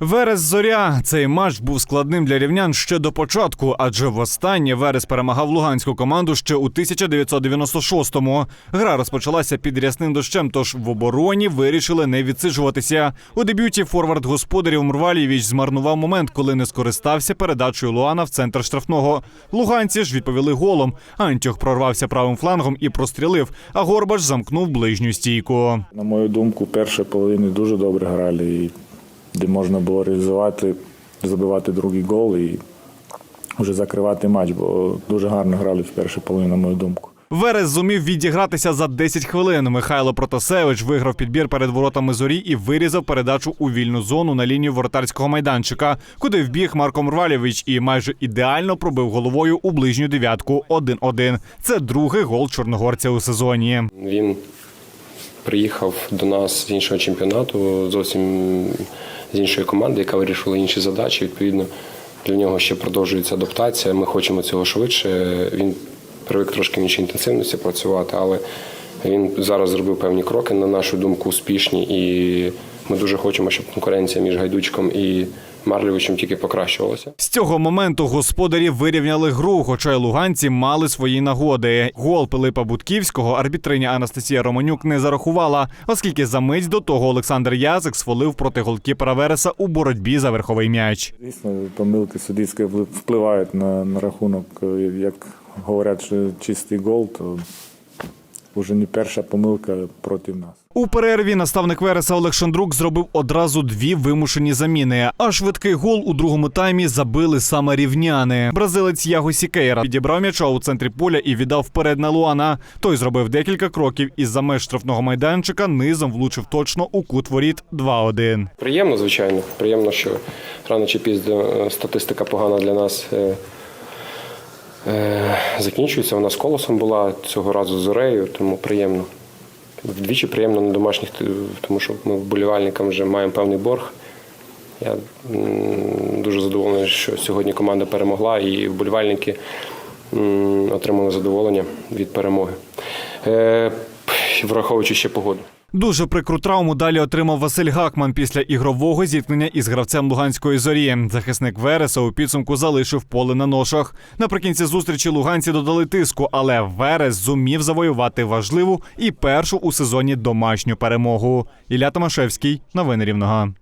Верес Зоря. Цей матч був складним для рівнян ще до початку, адже востаннє Верес перемагав луганську команду ще у 1996-му. Гра розпочалася під рясним дощем, тож в обороні вирішили не відсиджуватися. У дебюті форвард господарів Мрвалєвіч змарнував момент, коли не скористався передачею Луана в центр штрафного. Луганці ж відповіли голом. Антьох прорвався правим флангом і прострілив, а Горбаш замкнув ближню стійку. На мою думку, перші половини дуже добре грали, де можна було реалізувати, забивати другий гол і вже закривати матч, бо дуже гарно грали в першій половині, на мою думку. Верес зумів відігратися за 10 хвилин. Михайло Протасевич виграв підбір перед воротами зорі і вирізав передачу у вільну зону на лінію воротарського майданчика, куди вбіг Марко Мрвалєвич і майже ідеально пробив головою у ближню дев'ятку 1-1. Це другий гол чорногорця у сезоні. Він приїхав до нас з іншого чемпіонату, зовсім з іншої команди, яка вирішила інші задачі. Відповідно, для нього ще продовжується адаптація. Ми хочемо цього швидше. Він привик трошки в іншій інтенсивності працювати, але він зараз зробив певні кроки, на нашу думку, успішні. І ми дуже хочемо, щоб конкуренція між Гайдучком і Марлєвичем тільки покращувалася. З цього моменту господарі вирівняли гру, хоча й луганці мали свої нагоди. Гол Пилипа Будківського арбітриня Анастасія Романюк не зарахувала, оскільки за мить до того Олександр Язик свалив проти голкіпера Вереса у боротьбі за верховий м'яч. Звісно, помилки суддівські впливають на, на рахунок. Як говорять, що чистий гол, то вже не перша помилка проти нас. У перерві наставник Вереса Олег Шандрук зробив одразу дві вимушені заміни. А швидкий гол у другому таймі забили саме рівняни. Бразилець Яго Сікейра підібрав м'яча у центрі поля і віддав вперед на Луана. Той зробив декілька кроків і за меж штрафного майданчика низом влучив точно у кут воріт 2-1. Приємно, звичайно. Приємно, що рано чи пізно е, статистика погана для нас е, е, закінчується. Вона з колосом була цього разу з зорею, тому приємно. Вдвічі приємно на домашніх, тому що ми вболівальникам вже маємо певний борг. Я дуже задоволений, що сьогодні команда перемогла і вболівальники отримали задоволення від перемоги. Е, Враховуючи ще погоду. Дуже прикру травму далі отримав Василь Гакман після ігрового зіткнення із гравцем Луганської зорі. Захисник Вереса у підсумку залишив поле на ношах. Наприкінці зустрічі луганці додали тиску, але Верес зумів завоювати важливу і першу у сезоні домашню перемогу. Ілля Томашевський, новини Рівного.